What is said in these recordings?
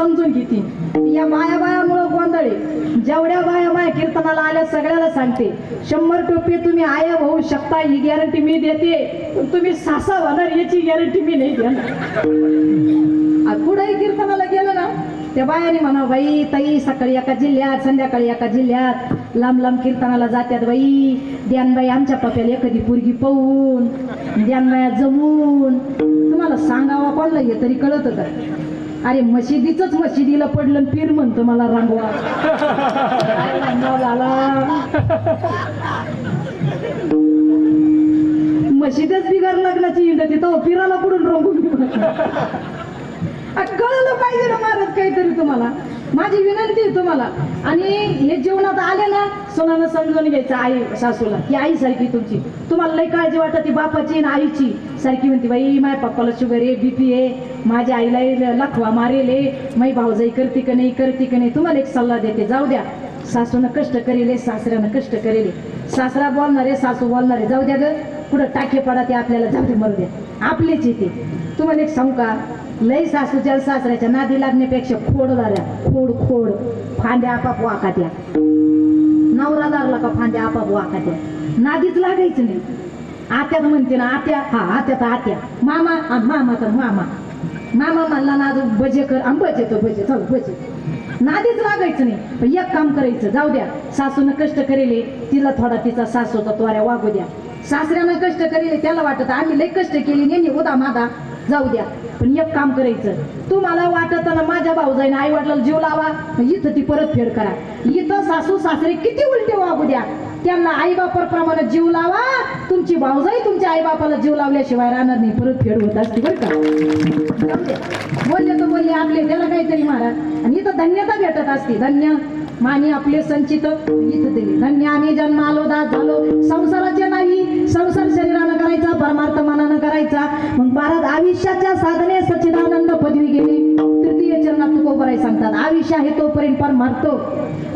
समजून घेतील या बाया बायामुळं गोंधळ. जेवढ्या बाया माया कीर्तनाला आल्या सगळ्याला सांगते शंभर टोपे तुम्ही आया होऊ शकता ही गॅरंटी मी देते. तुम्ही सासा होणार याची गॅरंटी मी नाही देणार. कुठेही कीर्तनाला गेलं ना त्या बायाने म्हणा बाई ताई सकाळी एका जिल्ह्यात संध्याकाळी एका जिल्ह्यात लांब लांब कीर्तनाला जात्यात बाई. ध्यानबाई आमच्या पप्याला एखादी पोरगी पाहून ध्यानबाया जमून. तुम्हाला सांगावा कोणला हे तरी कळत का? अरे मशिदीच मशिदीला पडलं पीर म्हणतो मला रांगवा झाला मशिदच बिगार लग्नाची इंड तिथं हो, पिराला पुढून रंगून कळलं पाहिजे ना महाराज काहीतरी तुम्हाला. माझी विनंती आहे तुम्हाला. आणि हे जीवनात आले ना सोनानं समजून घ्यायचं आई सासूला की आई सारखी तुमची. तुम्हाला लई काळजी वाटत ती बापाची आणि आईची. सारखी म्हणते बाई माझ्या पप्पाला शुगर आहे बीपी आहे. माझ्या आईला लखवा मारेल माई भाऊजाई करते का नाही करते का नाही? तुम्हाला एक सल्ला देते जाऊ द्या. सासूनं कष्ट करेल सासऱ्यानं कष्ट करेल सासरा बोलणारे सासू बोलणारे जाऊ द्या ग. पुढं टाके पडा ते आपल्याला जाऊ दे मरू द्या. आपलेच येते तुम्हाला एक सांगू का? लई सासूच्या सासऱ्याच्या नादी लागण्यापेक्षा खोड झाल्या. खोड खोड. फांद्या आपाप वाकात्या नवरा लागला का फांद्या आपाप वाकात्या नादीच लागायचं नाही. आत्यात म्हणते ना आत्या हा आत्या तर आत्या. मामा मामा तर मामा. मामा म्हणला ना अजून बजे कर. बजे तो बजे चल बजे नादीच लागायचं नाही. पण एक काम करायचं. जाऊ द्या. सासूनं कष्ट करेले. तिला थोडा तिचा सासूचा त्वाऱ्या वागू द्या. सासऱ्यानं कष्ट करेल त्याला वाटत आम्ही लय कष्ट केली नेहमी उदा मादा जाऊ द्या. पण एक काम करायचं तुम्हाला वाटत ना माझ्या भाऊजाईने आई वडिलांना जीव लावा इथं ती परत फेड करा. इथं सासू सासरे किती उलटे वागू द्या. त्यांना आई बापाप्रमाणे जीव लावा तुमची भाऊजाई तुमच्या आई बापाला जीव लावल्याशिवाय राहणार नाही परत फेड होत असते बरं का. बोलले तर बोलले आपले त्याला काहीतरी महाराज आणि इथं धन्यता भेटत असते धन्य. मानी आपले संचित दिले धन्य आम्ही जन्मालो दास झालो. संसाराचे नाही संसार शरीरानं करायचा परमार्थ मनानं करायचा. मग भारत आयुष्याच्या साधने सच्चिदानंद पदवी गेली. तृतीय चरणात तुकोबराय सांगतात. आयुष्य आहे तोपर्यंत परमार्थ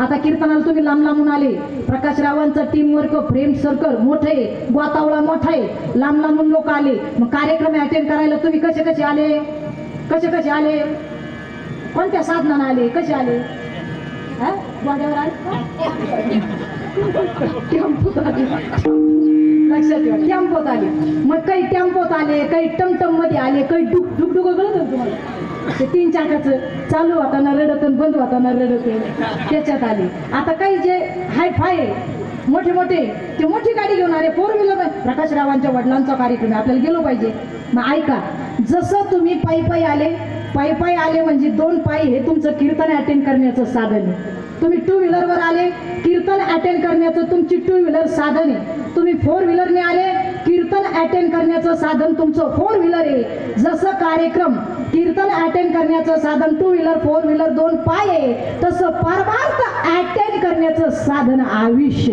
आता कीर्तनाला तुम्ही लांब लांबून आले. प्रकाश रावांचं टीम वर्क फ्रेम सर्कल मोठं आहे. गोतावळा मोठा आहे. लांब लांबून लोक आले. मग कार्यक्रम अटेंड करायला तुम्ही कसे कसे आले? कसे कसे आले? कोणत्या साधनानं आले? कसे आले? हा? गाड्यावर आले टेम्पोत आले. लक्षात ठेवा टेम्पोत आले. मग काही टेम्पोत आले काही टमटममध्ये आले काही डुक डुक डुक कळत तुम्हाला? ते तीन चाकाचं चालू होताना रडत आणि बंद होताना रडत त्याच्यात आले. आता काही जे हाय फाय मोठे मोठे ते मोठी गाडी घेऊन आले फोर व्हीलर प्रकाशरावांच्या वडिलांचा कार्यक्रम आपल्याला गेलो पाहिजे. मग ऐका जसं तुम्ही पायी पायी आले पायी पायी आले म्हणजे दोन पायी हे तुमचं कीर्तन अटेंड करण्याचं साधन आहे. तुम्ही टू व्हीलरवर आले कीर्तन अटेंड करण्याचं तुमची टू व्हीलर साधन आहे. तुम्ही फोर व्हीलरने आले कीर्तन अटेंड करण्याचं साधन तुमचं फोर व्हीलर आहे. जसं कार्यक्रम कीर्तन अटेंड करण्याचं साधन टू व्हीलर फोर व्हीलर दोन पाय आहे. तसं परमार्थ अटेंड करण्याचं साधन आयुष्य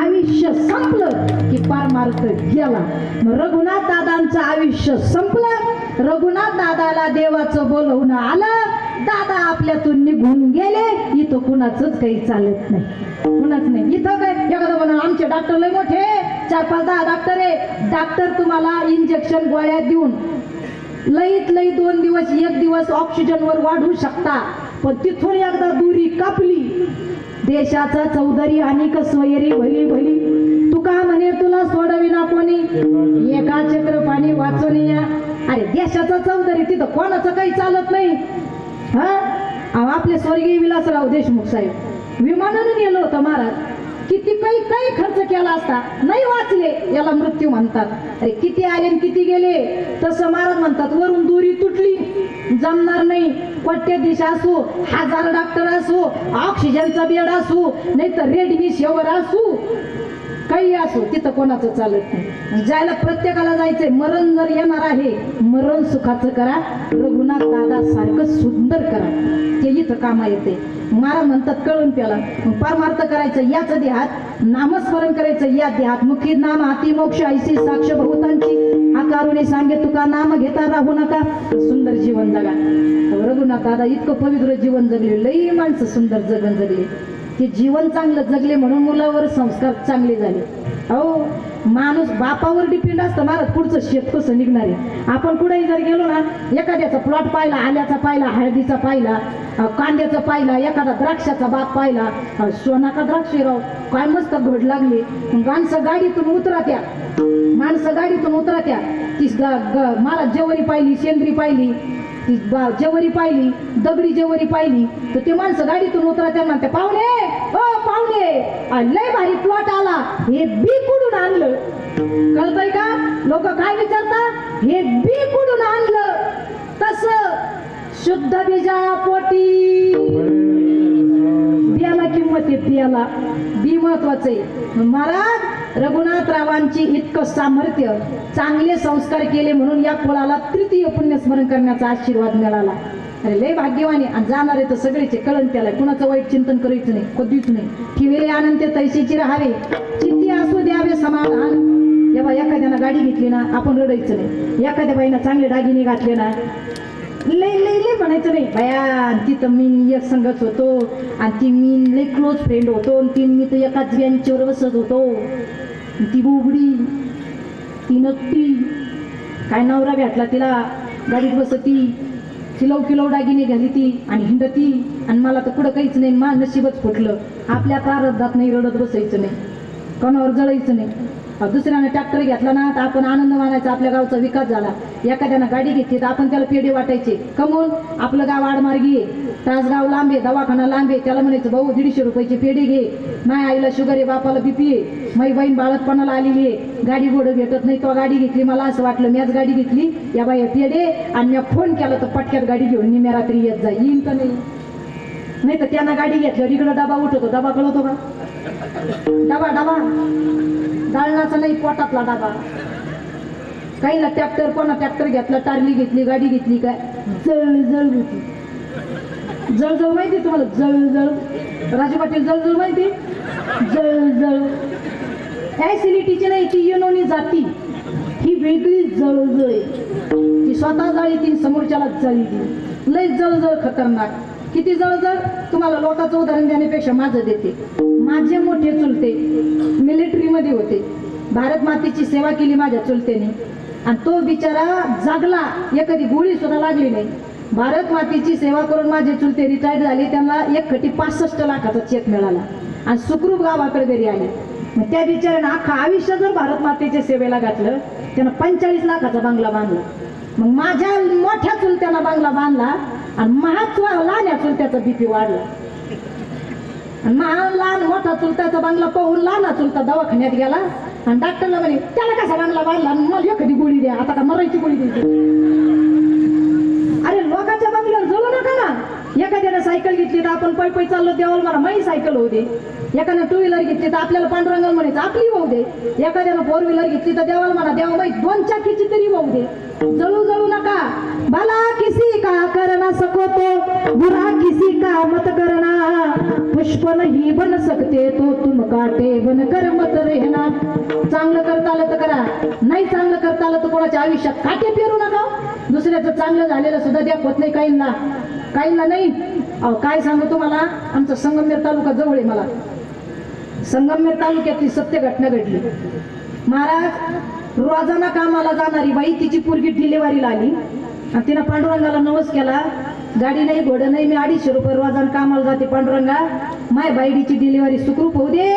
आयुष्य संपलं की परमार्थ गेला. मग रघुनाथ दादांचं आयुष्य संपलं. रघुनाथ दादाला देवाचं बोलवणं आलं. दादा आपल्यातून निघून गेले. इथं कुणाचंच काही चालत नाही. कुणाच नाही. इथं काय? एखादं म्हणा आमचे डॉक्टर लय मोठे चार पाच दहा डॉक्टर आहे. डॉक्टर तुम्हाला इंजेक्शन गोळ्या देऊन लईत लई दोन दिवस एक दिवस ऑक्सिजनवर वाढू शकता. पण तिथून एकदा दुरी कापली. देशाचा चौधरी आणि स्वयरी भली भली. तुका म्हणे तुला सोडविना कोणी? एका चक्र पाणी वाचून या. अरे देशाचा चौधरी तिथं कोणाचं काही चालत नाही. हा? अहो, आपले स्वर्गीय विलासराव देशमुख साहेब विमानानं नेलं होतं महाराज. किती काही काही खर्च केला असता नाही वाचले याला मृत्यू म्हणतात. अरे किती आले किती गेले? तसं महाराज म्हणतात वरून दुरी तुटली. जमणार नाही. दिशा असू हजार डॉक्टर असू ऑक्सिजनचा बेड असू नाही तर रेडमी शेवर असू. काही असो तिथं कोणाचं चालत नाही. जायला प्रत्येकाला जायचंय मरण जर येणार आहे मरण सुखाचं करा. रघुनाथ दादा सारखं सुंदर करा. ते इथं कामा येते. मारा म्हणतात कळून त्याला परमार्थ करायचं याच देहात नामस्मरण करायचं या देहात. मुखी नाम हाती मोक्ष ऐसी साक्ष बहुतांची. आकारुणी सांगे तुका नाम घेता राहू नका. सुंदर जीवन जगा. रघुनाथ दादा इतकं पवित्र जीवन जगले. लई माणसं सुंदर जगन जगले. ते जीवन चांगलं जगले म्हणून मुलावर संस्कार चांगले झाले. अहो माणूस बापावर डिपेंड असतं महाराज. पुढचं शेत कसं निघणार आहे? आपण कुठेही जर गेलो ना एखाद्याचा प्लॉट पाहिला आल्याचा पाहिला हळदीचा पाहिला कांद्याचा पाहिला एखादा द्राक्षाचा बाप पाहिला अ, सोना का द्राक्ष राव. काय मस्त घड लागली. मग माणसं गाडीतून उतरात्या. माणसं गाडीतून उतरात्या. ती ग- मला जेवरी पाहिली शेंद्री पाहिली. ती जेवरी पाहिली दगडी जेवरी पाहिली तर ते माणसं गाडीतून उतरा त्यांना म्हणते पाहुणे हो पाहुणे. लय भारी प्लॉट आला. हे बी कुठून आणलं? कळतंय का? लोक काय विचारतात? हे बी कुठून आणलं? तस शुद्ध बीजा पोटी बियाला बी महत्वाचं. आहे महाराज रघुनाथरावांची इतकं सामर्थ्य चांगले संस्कार केले म्हणून या कुळाला तृतीय पुण्यस्मरण करण्याचा आशीर्वाद मिळाला. अरे लय भाग्यवाने आणि जाणारे तर सगळेचे कळण त्याला. कुणाचं वाईट चिंतन करायचं नाही कधीच नाही. ठेवेले आनंद तैसेची राहावे. चिंती असू द्यावे समाधान. जेव्हा एखाद्यानं गाडी घेतली ना आपण रडायचं नाही. एखाद्या बाईनं चांगले दागिने घातले ना लय लय म्हणायचं नाही. बाया आणि तिथं मी एक संगत होतो आणि ती मी लय क्लोज फ्रेंड होतो आणि ती मी तर एकाच बेंचवर बसत होतो. ती बोबडी ती नकटी काय नवरा भेटला तिला गाडीत बसती खिलव किलो दागिने घाली ती आणि हिंडती आणि मला तर कुठं काहीच नाही मा नशीबच फुटलं. आपल्या प्रारब्धात नाही रडत बसायचं नाही. कोणावर जळायचं नाही. दुसऱ्यानं ट्रॅक्टर घेतला ना तर आपण आनंद मानायचा आपल्या गावचा विकास झाला. एखाद्यानं गाडी घेतली तर आपण त्याला पेढे वाटायचे. कमवून आपलं गाव आडमार्गी आहे. तासगाव लांबे दवाखाना लांबे त्याला म्हणायचं भाऊ दीडशे रुपयाचे पेढे घे. माय आईला शुगर आहे बापाला बीपी आहे. माई बहीण बाळतपणाला आलेली आहे. गाडी घोडं भेटत नाही तो गाडी घेतली. मला असं वाटलं मीच गाडी घेतली. या बाई पेढे. आणि मी फोन केला तर पटक्यात गाडी घेऊन निम्या रात्री येत जा. येईन तर नाही. नाही तर त्यांना गाडी घेतल्यावर इकडं डबा उठवतो. डबा कळवतो का? डबा डबा. दळणाचा नाही पोटातला डबा. काहीला ट्रॅक्टर कोणा ट्रॅक्टर घेतला टारली घेतली गाडी घेतली काय? जळ होती. जळजळ माहिती तुम्हाला? जळजळ. राजू पाटील जळजळ माहिती जळजळ. फॅसिलिटीची नाही ती युनोनी जाती. ही वेगळी जळजळ आहे. ती स्वतः जाळी ती समोरच्याला जळी ती लय जळजळ खतरनाक. किती जवळजवळ तुम्हाला लोकांचं उदाहरण देण्यापेक्षा माझं देते. माझे मोठे चुलते मिलिटरीमध्ये होते. भारत मातेची सेवा केली माझ्या चुलतेने. आणि तो बिचारा जागला. एखादी गोळी सुद्धा लागली नाही. भारत मातेची सेवा करून माझे चुलते रिटायर्ड झाले. त्यांना एक खटी पासष्ट लाखाचा चेक मिळाला. आणि सुखरूप गावाकडे घरी आले. मग त्या बिचाऱ्यानं अख्खा आयुष्य जर भारत मातेच्या सेवेला घातलं त्यानं पंचेचाळीस लाखाचा बांगला बांधला. मग माझ्या मोठ्या चुलत्यानं बंगला बांधला आणि महात्वा लहान्या चुलत्याचा बीपी वाढला. आणि महा लहान मोठा चुलत्याचा बांगला पाहून लहान चुलता दवाखान्यात गेला. आणि डॉक्टरला म्हणे त्याला कसा बांगला बांधला आणि मला एखादी गोळी द्या. आता का मरायची गोळी द्यायची अरे लोकांच्या बांगल्यावर जळू नका ना. एखाद्यानं सायकल घेतली तर आपण पै पै चाललो देवाला मला माही सायकल होऊ दे. एखाद्यानं टू व्हीलर घेतली तर आपल्याला पांडुरंगाला म्हणायचं आपली होऊ दे. एखाद्यानं फोर व्हीलर घेतली तर देवाला म्हणा देवा माहीत दोन चाकीची तरी होऊ दे. जळू जळू नका. भला किसी का करना सको तो बुरा किसी का मत करना? पुष्प नाही बन सकते तो तुम काटे. बन कर मत रहना. चांगलं करता आलं तर करा. नाही चांगलं करता आलं तर कोणाच्या आयुष्यात काटे पेरू नका. दुसऱ्याचं चांगलं झालेलं सुद्धा दाखवत नाही काहींना. काहींना नाही. अहो काय सांगू तुम्हाला? आमचा संगमनेर तालुका जवळ आहे मला. संगमनेर तालुक्यातली सत्य घटना घडली. महाराज रोजाना कामाला जाणारी बाई तिची पोरगी डिलेवारीला आली. आणि तिनं पांडुरंगाला नवस केला. गाडी नाही घोडं नाही मी अडीचशे रुपये रोजानं कामाला जाते पांडुरंगा. माय बाईडीची डिलिव्हरी सुखरूप होऊ दे.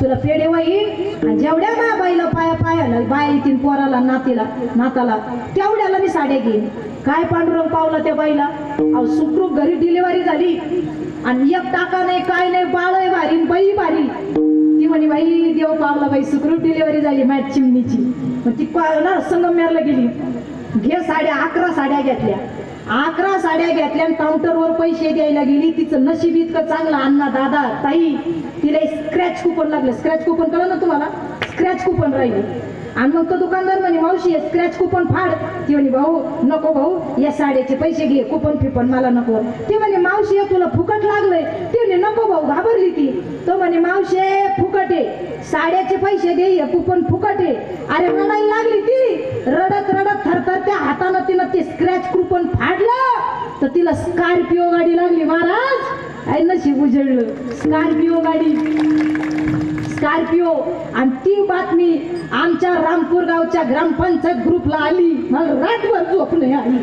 तुला पेढे वाई आणि जेवढ्या माया बाईला पाया पायाला बाया येतील पोराला नातीला नाताला तेवढ्याला मी साड्या घेईन. काय पांडुरंग पावला त्या बाईला? अहो सुखरूप घरी डिलिव्हरी झाली. आणि एक टाका नाही काय नाही बाळ आहे भारी बाई भारी. म्हणे बाई देव पावला बाई सुखरूप डिलिव्हरी झाली माझ्या चिमणीची. मग ती पा- ना संगमनेरला गेली. घे साड्या अकरा साड्या घेतल्या. अकरा साड्या घेतल्या आणि काउंटरवर पैसे द्यायला गेली. तिचं नशीब इतकं चांगलं. अण्णा दादा ताई तिला स्क्रॅच कुपन लागलं. स्क्रॅच कुपन कळलं ना तुम्हाला? स्क्रॅच कुपन राहिलं. आणि मग तो दुकानदार म्हणे मावशी स्क्रॅच कुपन फाड. ती म्हणे भाऊ नको भाऊ या साड्याचे पैसे घे कुपन फिपन मला नको. ते म्हणे मावशी तुला फुकट लागलंय. ती म्हणे नको भाऊ घाबरली ती. तो म्हणे मावशे फुकट आहे. साड्याचे पैसे दे कुपन फुकट अरे रडायला लागली ती. रडत रडत थरथर त्या हातानं तिनं ते स्क्रॅच कुपन फाडलं. तर तिला स्कॉर्पिओ गाडी लागली महाराज. आहे नशीब उजळलं. स्कॉर्पिओ गाडी. स्कॉर्पिओ आणि ती बातमी आमच्या रामपूर गावच्या ग्रामपंचायत ग्रुपला आली. मला रातभर झोप नाही आली.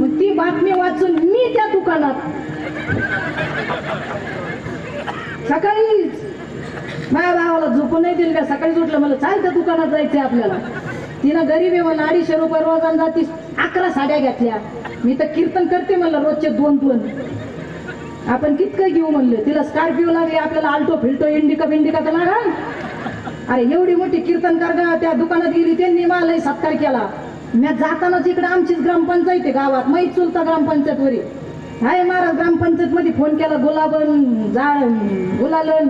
मग ती बातमी वाचून मी त्या दुकानात सकाळी माझ्या भावाला झोपून नाही दिली का? सकाळीच उठलं. मला चाल त्या दुकानात जायचंय आपल्याला. तिनं गरीब आहे मला अडीचशे रुपये रोजान जाती अकरा साड्या घेतल्या. मी तर कीर्तन करते मला रोजचे दोन दोन. आपण कितकं घेऊ म्हणलं. तिला स्कॉर्पिओ लागली आपल्याला आल्टो फिल्टो इंडिका बिंडिका तर लागा अरे एवढी मोठी कीर्तन कर त्या दुकानात गेली त्यांनी मला सत्कार केला. मी जातानाच इकडे आमचीच ग्रामपंचायत आहे गावात माहीत चुलता ग्रामपंचायत वरी. हाय महाराज ग्रामपंचायत मध्ये फोन केला गुलाबन झाड गुलालन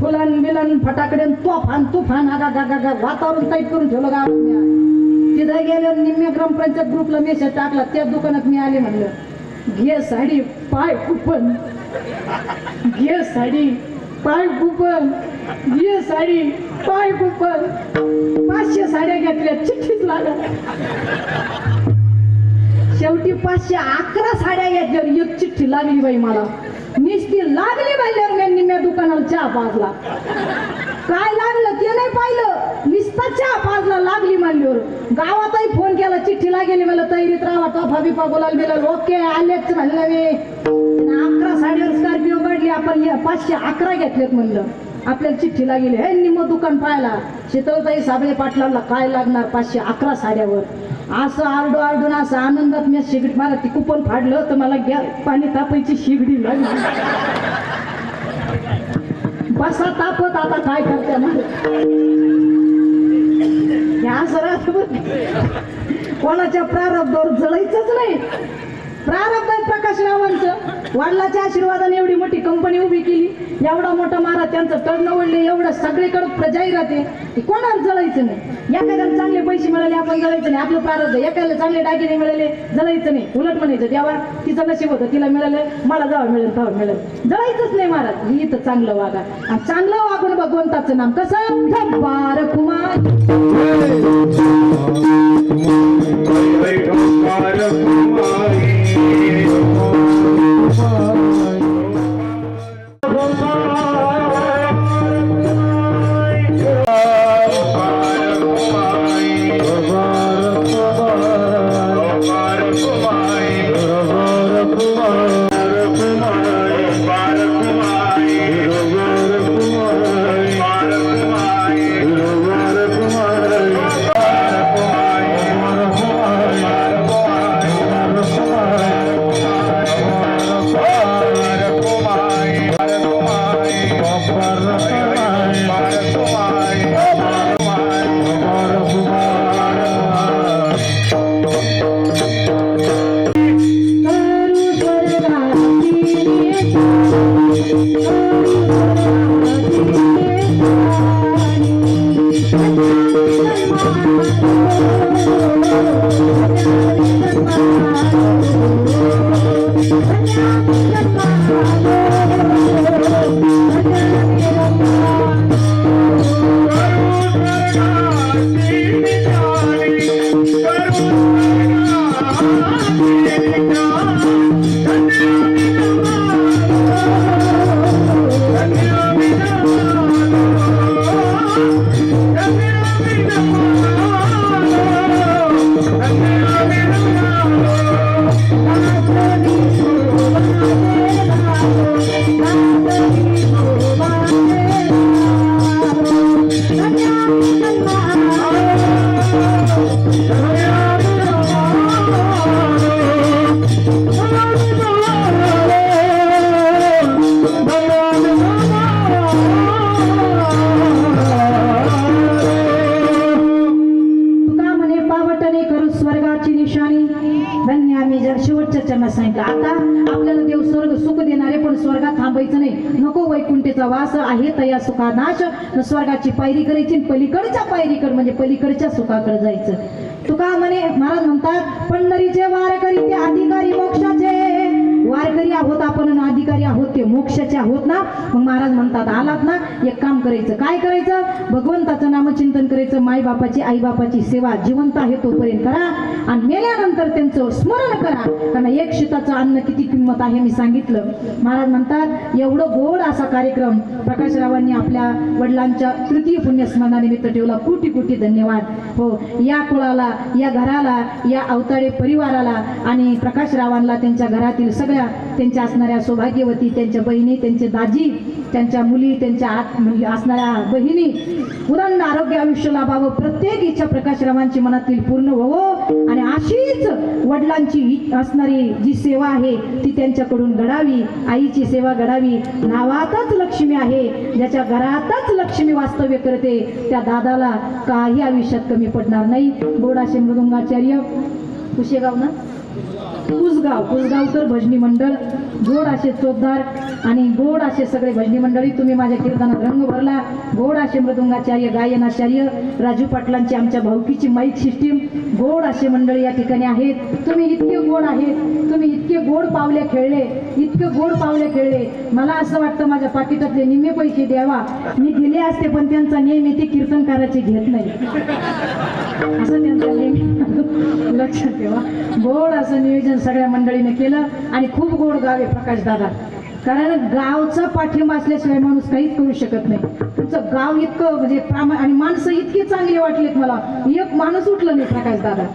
फुलन बिलन फटाकडे तोफान तुफान आगा गा गा वातावरण टाईप करून ठेवलं गावात मी तिथं गेल्यावर निम्म्या ग्रामपंचायत ग्रुपला मेसेज टाकला त्या दुकानात मी आले म्हणलं. घे साडी पाय कुपन घे साडी पाय कुपन घे साडी पाय कुपन पाचशे साड्या घेतल्या चिठ्ठीच लागत शेवटी पाचशे अकरा साड्या घेतल्यावर एक चिठ्ठी लागली बाई मला. निस्ती लागली बाई मी निम्या दुकानाला चहा पाजला काय लागलं ते नाही पाहिलं नुसता चहा पाजला लागली गावातही फोन केला चिठ्ठीला गेली मला तयारीत राहा टोफा बिफा बोलायला गेलं ओके आलेच म्हणलं मी. तिनं अकरा साडीवर स्कॉर्पिओ काढली आपण हे पाचशे अकरा घेतलेत म्हणलं. आपल्याला चिठ्ठी गेली हे निम दुकान पाहायला. शीतलताई साबळे पाटलाला काय लागणार पाचशे अकरा साड्यावर? असं आरडू आरडून असं आनंदात मी शिगडी मला ती कुपन फाडलं तर मला गॅ पाणी तापायची शिगडी लागली. बसा तापत आता काय करते असं सरात कोणाच्या प्रारब्धावर जळायचंच नाही. प्रारब्ध प्रकाश रावांचं वडिलाच्या आशीर्वादाने एवढी मोठी कंपनी उभी केली एवढा मोठा मारा त्यांचं टर्न ओढले एवढं सगळीकडे जाहिरात आहे कोणाला जळायचं नाही एखाद्याला चांगले पैसे मिळाले आपण जळायचं नाही आपलं प्रारब्ध एखाद्याला चांगले दागिने मिळाले जळायचं नाही उलट म्हणायचं तेव्हा तिचं नशीब होतं तिला मिळालं मला जावं मिळेल तेव्हा मिळेल जळायचंच नाही महाराज ही इथं चांगलं वागा आणि चांगलं वागून भगवंताचं नाम कसं जब्बार कुमार तुका पायरी करायची आणि पलीकडच्या पायरीकड म्हणजे पलीकडच्या सुखाकडे जायचं. अधिकारी आहोत ते मोक्षाचे आहोत ना? मग महाराज म्हणतात आलात ना? एक काम करायचं. काय करायचं? भगवंताचं नामचिंतन करायचं. माई बापाची आई बापाची सेवा जिवंत आहे तोपर्यंत करा. आणि मेल्यानंतर त्यांचं स्मरण करा. कारण एक शिताचं अन्न किती किंमत आहे मी सांगितलं. महाराज म्हणतात एवढं गोड असा कार्यक्रम प्रकाशरावांनी आपल्या वडिलांच्या तृतीय पुण्यस्मरणानिमित्त ठेवला. कोटी कोटी धन्यवाद. हो या कुळाला या घराला या अवताडे परिवाराला आणि प्रकाशरावांना त्यांच्या घरातील सगळ्या त्यांच्या असणाऱ्या सौभाग्यवती त्यांच्या बहिणी त्यांचे दाजी त्यांच्या मुली त्यांच्या आत म्हणजे असणाऱ्या बहिणी उदंड आरोग्य आयुष्य लाभावं प्रत्येक इच्छा प्रकाशरावांची मनातील पूर्ण व्हावं. आणि अशीच वडिलांची असणारी जी सेवा आहे ती त्यांच्याकडून घडावी आईची सेवा घडावी. नावातच लक्ष्मी आहे ज्याच्या घरातच लक्ष्मी वास्तव्य करते त्या दादाला काही आयुष्यात कमी पडणार नाही. गोडाशे मृदुंगाचार्य कुशेगाव ना कुसगाव कुसगाव तर भजनी मंडळ गोड असे चोपदार आणि गोड असे सगळे भजनी मंडळी तुम्ही माझ्या कीर्तनात रंग भरला. गोड असे मृदुंगाचार्य गायनाचार्य राजू पाटलांची आमच्या भाऊकीची माईक सिस्टीम. गोड असे मंडळी या ठिकाणी आहेत. तुम्ही इतके गोड आहेत. तुम्ही इतके गोड पावले खेळले. इतके गोड पावले खेळले. मला असं वाटतं माझ्या पाकिटातले निम्मे पैसे द्यावा. मी दिले असते पण त्यांचा नेहमी ते कीर्तनकाराचे घेत नाही. असं त्यांचा नेम लक्षात ठेवा. गोड असं नियोजन सगळ्या मंडळीने केलं आणि खूप गोड गाव आहे प्रकाश दादा. कारण गावचा पाठिंबा असल्याशिवाय माणूस काहीच करू शकत नाही. तुमचं गाव इतकं म्हणजे प्रामा आणि माणसं इतकी चांगली वाटलीत मला. एक माणूस उठलं नाही प्रकाश दादा.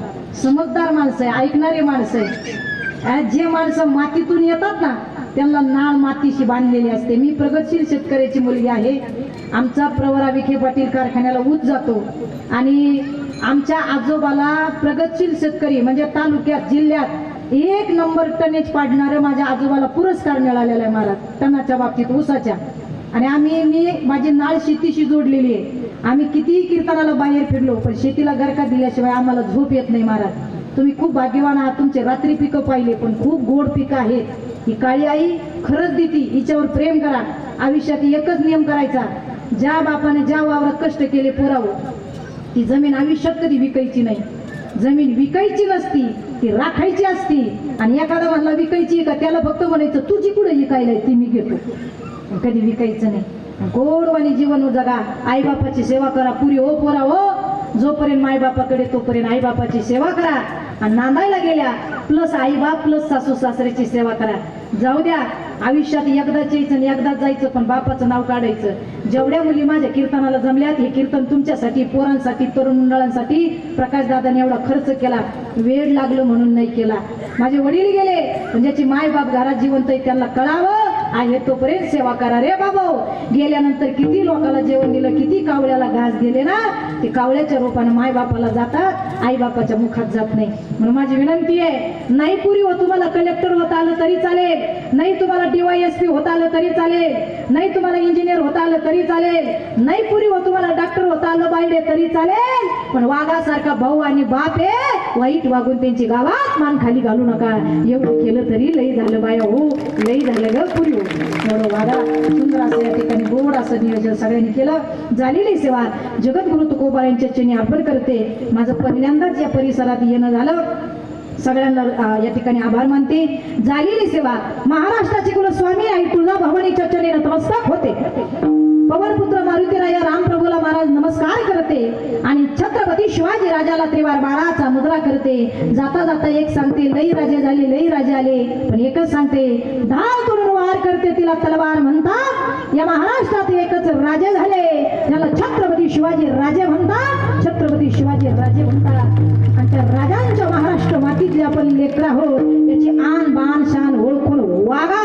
समजदार माणसं आहे ऐकणारे माणसं आहे. जे माणसं मातीतून येतात ना त्यांना नाळ मातीशी बांधलेली असते. मी प्रगतशील शेतकऱ्याची मुलगी आहे. आमचा प्रवरा विखे पाटील कारखान्याला ऊत जातो. आणि आमच्या आजोबाला प्रगतशील शेतकरी म्हणजे तालुक्यात जिल्ह्यात एक नंबर टनेज पाडणारं माझ्या आजोबाला पुरस्कार मिळालेला आहे मला टनाच्या बाबतीत ऊसाच्या. आणि आम्ही मी माझी नाळ शेतीशी जोडलेली आहे. आम्ही कितीही कीर्तनाला बाहेर फिरलो पण शेतीला गरका दिल्याशिवाय आम्हाला झोप येत नाही महाराज. तुम्ही खूप भाग्यवान आहात तुमचे रात्री पिकं पाहिले पण खूप गोड पिकं आहेत. ही काळी आई खरंच देती हिच्यावर प्रेम करा. आयुष्यात एकच नियम करायचा ज्या बापाने ज्या वावरात कष्ट केले पुरावं. ती जमीन आयुष्यात कधी विकायची नाही. जमीन विकायची नसती ती राखायची असती. आणि एखादा म्हणला विकायची का? त्याला फक्त म्हणायचं तुझी कुठे विकायला ती मी घेतो. कधी विकायचं नाही. गोडवाणी जीवन जगा आईबापाची सेवा करा पुरी हो पोरा हो. जोपर्यंत मायबापाकडे तोपर्यंत आईबापाची सेवा करा. आणि नांदायला गेल्या प्लस आईबाप प्लस सासू सासऱ्याची सेवा करा. जाऊ द्या. आयुष्यात एकदाच यायचं आणि एकदाच जायचं पण बापाचं नाव काढायचं. जेवढ्या मुली माझ्या कीर्तनाला जमल्यात हे कीर्तन तुमच्यासाठी पोरांसाठी तरुण मंडळांसाठी प्रकाशदादाने एवढा खर्च केला. वेळ लागलं म्हणून नाही केला. माझे वडील गेले पण ज्याची माय बाप घरात जिवंत आहे त्यांना कळावं. आहे तोपर्यंत सेवा करा रे बाबा. गेल्यानंतर किती लोकांना जेवण दिलं किती कावळ्याला घास दिले ना ते कावळ्याच्या रूपाने माय बापाला जातात आई बापाच्या मुखात जात नाही. म्हणून माझी विनंती आहे नाही पुरी हो तुम्हाला कलेक्टर होता आलं तरी चालेल नाही तुम्हाला डीवायएसपी होता आलं तरी चालेल नाही तुम्हाला इंजिनियर होता आलं तरी चालेल नाही पुरी हो तुम्हाला डॉक्टर होता आलं पाहिजे तरी चालेल पण वाघासारखा भाऊ आणि बाप आहे वाईट वागून त्यांची गावात मान खाली घालू नका. एवढं केलं तरी लई झालं बाया हो लई झालं ग पुरी हो. एवढं वागा सुंदर असं या ठिकाणी गोड असं नियोजन सगळ्यांनी केलं. झालेली सेवा जगद्गुरु तुकोबा यांच्या चरणी अर्पण करते. माझं पहिल्यांदाच या परिसरात येणं झालं. सगळ्यांना या ठिकाणी आभार मानते. झालेली सेवा महाराष्ट्राचे कुलस्वामी आई तुळजा भवानी चरणी नतमस्तक होते. पवनपुत्र मारुतीराया रामप्रभूला महाराज नमस्कार करते आणि छत्रपती शिवाजी राजाला त्रिवार बाळाचा मुद्रा करते. जाता जाता एक सांगते लई राजे झाले लई राजे आले. पण एकच सांगते धाव करून करते तिला तलवार म्हणतात. या महाराष्ट्रात एकच राजे झाले. त्याला छत्रपती शिवाजी राजे म्हणतात. छत्रपती शिवाजी राजे म्हणतात. आणि त्या राजांच्या महाराष्ट्र मातीतले आपण लेकर आहोत. याची आन बाण शान ओळखून वागा.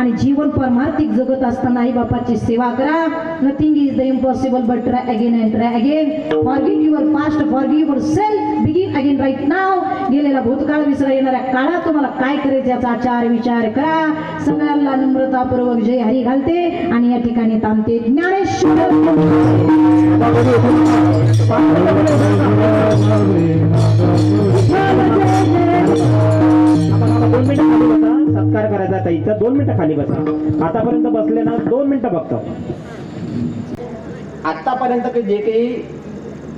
आणि जीवन परमार्थिक जगत असताना आई बापाची सेवा करा. Nothing is the impossible but try again and try again forget your past for your self again right now गेलेला भूतकाळ विसरा येणाऱ्या काळात तुम्हाला काय करायचं याचा आचार विचार करा. सगळ्यांना नम्रतापूर्वक जय हरी घालते आणि या ठिकाणी थांबते ज्ञानेश्वर. आपण आता दोन मिनिटं खाली बसा. सत्कार करायचा ताईचा. दोन मिनिटं खाली बसा. आतापर्यंत बसले ना दोन मिनिटं बघतो आतापर्यंत जे काही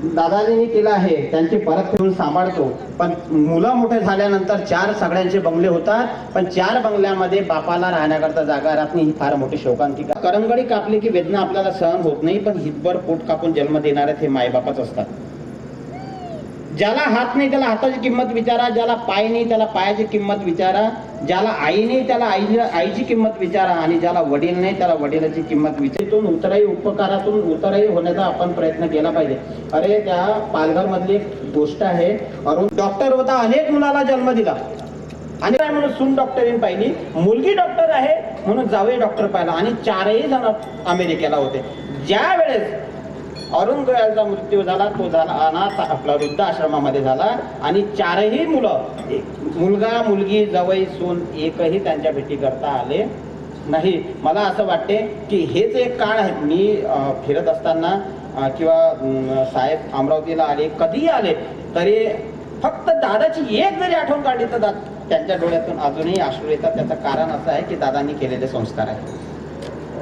दादाजींनी केलं आहे त्यांची परत घेऊन सांभाळतो. पण मुलं मोठे झाल्यानंतर चार सगळ्यांचे बंगले होतात पण चार बंगल्यामध्ये बापाला राहण्याकरता जागा राहत नाही ही फार मोठी शोकांतिका करंगडी कापली की वेदना आपल्याला सहन होत नाही पण हितभर पोट कापून जन्म देणारे हे मायबापच असतात. ज्याला हात नाही त्याला हाताची किंमत विचारा. ज्याला पाय नाही त्याला पायाची किंमत विचारा. ज्याला आई नाही त्याला आई आईची किंमत विचारा. आणि ज्याला वडील नाही त्याला वडिलाची किंमत विचारितून उतराई उपकारातून उतराई होण्याचा आपण प्रयत्न केला पाहिजे. अरे त्या पालघर मधली एक गोष्ट आहे. अरुण डॉक्टर होता अनेक मुलाला जन्म दिला. आणि काय म्हणून सून डॉक्टरीन पाहिली? मुलगी डॉक्टर आहे म्हणून जावे डॉक्टर पाहिला. आणि चारही जण अमेरिकेला होते. ज्या वेळेस अरुण गोयलचा मृत्यू झाला तो झाला अनाथ आपला वृद्ध आश्रमामध्ये झाला. आणि चारही मुलं एक मुलगा मुलगी जवई सून एकही त्यांच्या भेटी करता आले नाही. मला असं वाटते की हेच एक काळ आहे. मी फिरत असताना किंवा साहेब अमरावतीला आले कधीही आले तरी फक्त दादाची एक जरी आठवण काढली तर त्यांच्या डोळ्यातून अजूनही आश्रू येतात. त्याचं कारण असं आहे की दादांनी केलेले संस्कार आहेत.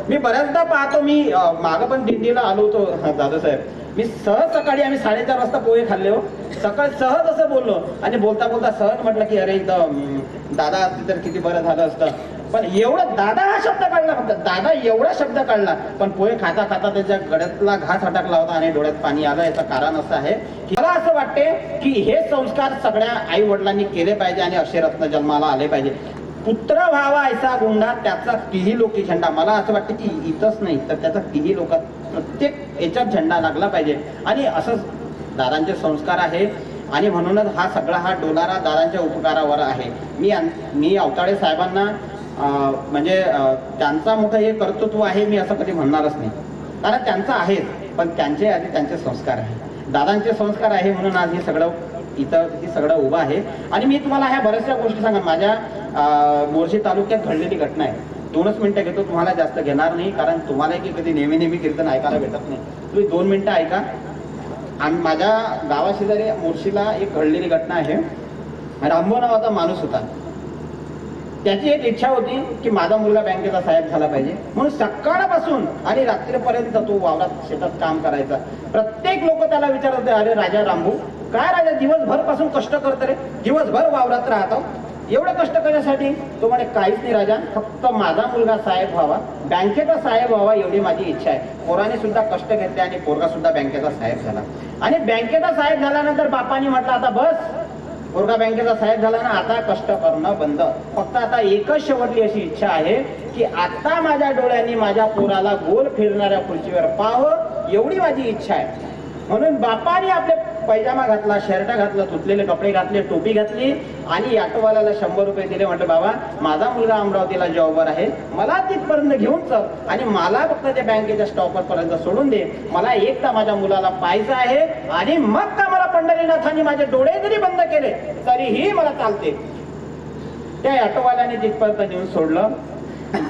मी बऱ्याचदा पाहतो मी मागं पण दिंडीला आलो होतो दादा साहेब मी सहज सकाळी आम्ही साडेचार वाजता पोहे खाल्ले हो. सकाळी सहज असं बोललो आणि बोलता बोलता सहज म्हटलं की अरे इथं दादा असते तर किती बरं झालं असतं. पण एवढं दादा हा शब्द काढला फक्त. दादा एवढा शब्द काढला. पण पोहे खाता खाता त्याच्या गळ्यातला घास अटकला होता आणि डोळ्यात पाणी आलं. याचं कारण असं आहे की मला असं वाटते की हे संस्कार सगळ्या आई वडिलांनी केले पाहिजे आणि असे रत्न जन्माला आले पाहिजे. पुत्र व्हावा ऐसा गुंडा त्याचा किही लोकी झेंडा. मला असं वाटतं की इथंच नाही तर त्याचा तिही लोकात प्रत्येक याच्यात झेंडा लागला पाहिजे. आणि असंच दादांचे संस्कार आहे आणि म्हणूनच हा सगळा हा डोलारा दादांच्या उपकारावर आहे. मी मी अवताळे साहेबांना म्हणजे त्यांचा मोठं हे कर्तृत्व आहे मी असं कधी म्हणणारच नाही. कारण त्यांचं आहेच पण त्यांचे आधी त्यांचे संस्कार आहे दादांचे संस्कार आहे म्हणून आज हे सगळं इथं हे सगळं उभं आहे. आणि मी तुम्हाला ह्या बऱ्याचशा गोष्टी सांगा माझ्या मोर्शी तालुक्यात घडलेली घटना आहे. दोनच मिनिटं घेतो तुम्हाला जास्त घेणार नाही कारण तुम्हाला की कधी नेहमी नेहमी कीर्तन ऐकायला भेटत नाही. तुम्ही दोन मिनिटं ऐका. आणि माझ्या गावाशेजारी मोर्शीला एक घडलेली घटना आहे. रामभो नावाचा माणूस होता. त्याची एक इच्छा होती की माझा मुलगा बँकेचा साहेब झाला पाहिजे. म्हणून सकाळपासून आणि रात्रीपर्यंत तो वावरात शेतात काम करायचा. प्रत्येक लोक त्याला विचारत होते अरे राजा रामभू काय राजा दिवसभरपासून कष्ट करत रे. दिवसभर वावरात राहतो. एवढं कष्ट करण्यासाठी तो म्हणे काहीच नाही राजा. फक्त माझा मुलगा साहेब व्हावा. बँकेचा साहेब व्हावा एवढी माझी इच्छा आहे. पोराने सुद्धा कष्ट घेतले आणि पोरगा सुद्धा बँकेचा साहेब झाला. आणि बँकेचा साहेब झाल्यानंतर बापानी म्हटलं आता बस. पोरगा बँकेचा साहेब झाला ना आता कष्ट करणं बंद. फक्त आता एकच शेवटली अशी इच्छा आहे की आता माझ्या डोळ्यांनी माझ्या पोराला गोल फिरणाऱ्या खुर्चीवर पाहावं एवढी माझी इच्छा आहे. म्हणून बापाने आपले पैजामा घातला शर्ट घातला धुतलेले कपडे घातले टोपी घातली आणि ऑटोवाल्याला शंभर रुपये दिले. म्हटलं बाबा माझा मुलगा अमरावतीला जॉबवर आहे. मला तिथपर्यंत घेऊन चल आणि मला फक्त त्या बँकेच्या स्टॉपर पर्यंत सोडून दे. मला एकदा माझ्या मुलाला पाहायचं आहे आणि मग का मला पंढरीनाथांनी माझे डोळे जरी बंद केले तरीही मला चालते. त्या ऑटोवाल्याने तिथपर्यंत नेऊन सोडलं.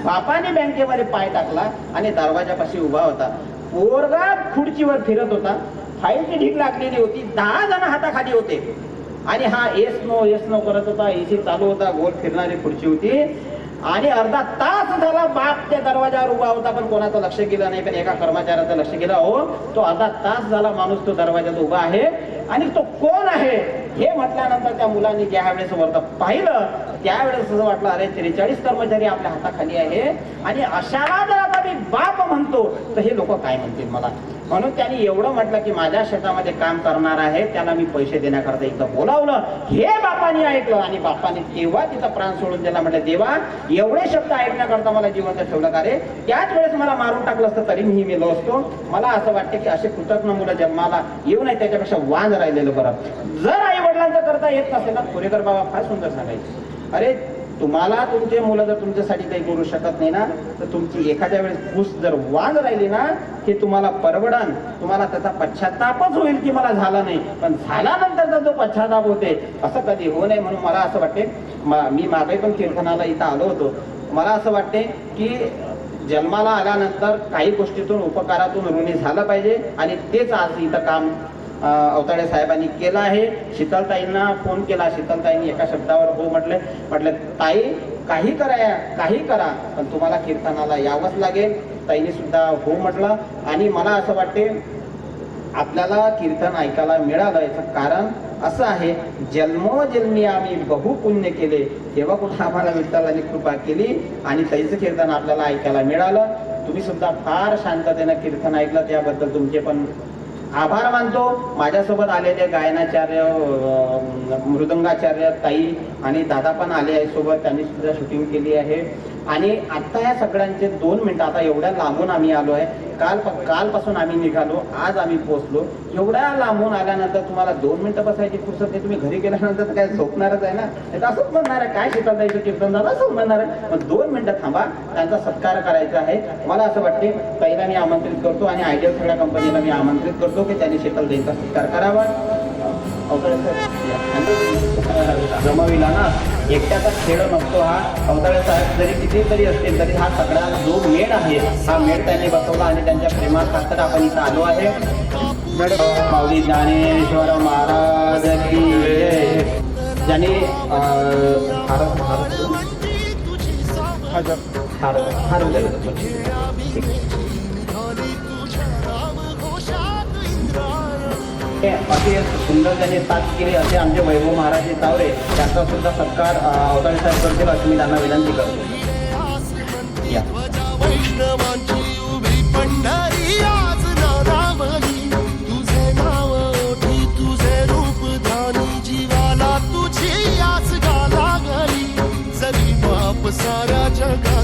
बापाने बँकेमध्ये पाय टाकला आणि दरवाजापाशी उभा होता. पोरगा खुर्चीवर फिरत होता. फाईलची ढीक लागलेली होती. दहा जण हाताखाली होते. आणि हा एस नो एस नो करत होता. एसी चालू होता. गोल फिरणारी खुर्ची होती. आणि अर्धा तास झाला बाप त्या दरवाजावर उभा होता पण कोणाचं लक्ष गेलं नाही. पण एका कर्मचाऱ्याचं लक्ष गेलं. हो तो अर्धा तास झाला माणूस तो दरवाजात उभा आहे. आणि तो कोण आहे? हे म्हटल्यानंतर त्या मुलांनी ज्या वेळेस वरत पाहिलं त्यावेळेस असं वाटलं अरे त्रेचाळीस कर्मचारी आपल्या हाताखाली आहे. आणि अशाला जर आता मी बाप म्हणतो तर हे लोक काय म्हणतील मला? म्हणून त्यांनी एवढं म्हटलं की माझ्या शेतामध्ये काम करणार आहे त्याला मी पैसे देण्याकरता इथं बोलावलं. हे बापाने ऐकलं आणि बापाने तेव्हा तिथं प्राण सोडून त्याला म्हटलं देवा एवढे शब्द ऐकण्याकरता मला जिवंत ठेवलं का रे? त्याच वेळेस मला मारून टाकलं असतं तरी मी मेलो असतो. मला असं वाटतं की असे कृतज्ञ मुलं जन्माला येऊ नये त्याच्यापेक्षा वांज राहिलेलं बरं. जर आई वडिलांचं करता येत नसेल ना पुरेकर बाबा फार सुंदर सांगायचे. अरे तुम्हाला तुमचे मुलं जर तुमच्यासाठी काही करू शकत नाही ना तर तुमची एखाद्या वेळेस घुस जर वाद राहिली ना की तुम्हाला परवडन तुम्हाला त्याचा पश्चातापच होईल की मला झाला नाही. पण झाल्यानंतरचा जो पश्चाताप होते असं कधी होऊ नये म्हणून मला असं वाटते मी मागे पण कीर्तनाला इथं आलो होतो. मला असं वाटते की जन्माला आल्यानंतर काही गोष्टीतून उपकारातून ऋणी झालं पाहिजे आणि तेच आज इथं काम अवताडे साहेबांनी केलं आहे. शीतलताईंना फोन केला. शीतलताईंनी एका शब्दावर हो म्हटले. म्हटलं ताई काही करा या काही करा पण तुम्हाला कीर्तनाला यावंच लागेल. ताईने सुद्धा हो म्हटलं. आणि मला असं वाटते आपल्याला कीर्तन ऐकायला मिळालं. याचं कारण असं आहे जन्मोजन्मी आम्ही बहु पुण्य केले. तेव्हा कुठं आम्हाला विठ्ठलाने कृपा केली आणि ताईचं कीर्तन आपल्याला ऐकायला मिळालं. तुम्ही सुद्धा फार शांततेनं कीर्तन ऐकलं. त्याबद्दल तुमचे पण आभार मानतो. माझ्यासोबत आलेले गायनाचार्य मृदंगाचार्य ताई आणि दादा पण आले आहे सोबत. त्यांनी सुद्धा शूटिंग केली आहे. आणि आता या सगळ्यांचे दोन मिनिटं आता एवढ्या लांबून आम्ही आलो आहे. काल कालपासून आम्ही निघालो आज आम्ही पोहोचलो. एवढ्या लांबून आल्यानंतर तुम्हाला दोन मिनिटं बसायची फुरसत नाही. तुम्ही घरी गेल्यानंतर तर काय झोपणारच आहे ना? असंच म्हणणार आहे काय शेतात जायचं कीर्तन झालं असंच म्हणणार आहे. मग दोन मिनिटं थांबा त्यांचा सत्कार करायचा आहे. मला असं वाटते पहिला मी आमंत्रित करतो आणि आयडियल सगळ्या कंपनीला मी आमंत्रित करतो की त्यांनी शीतल द्यायचा सत्कार करावा. जमाविला ना? एकट्याचा खेळ नसतो हा अवतळे साहेब जरी किती तरी असतील तरी हा सगळा जो मेड आहे हा मेड त्यांनी बसवला आणि त्यांच्या प्रेमात खातर आपण इथं आलो आहे माऊली ज्ञानेश्वर महाराज. ज्यांनी हार- हार- हार- हे अति सुंदर त्यांनी साथ केले असे आमचे वैभव महाराज तावरे त्यांचा सुद्धा सत्कार अवताळे साहेब करतील अशी मी त्यांना विनंती करतो. सारा जगा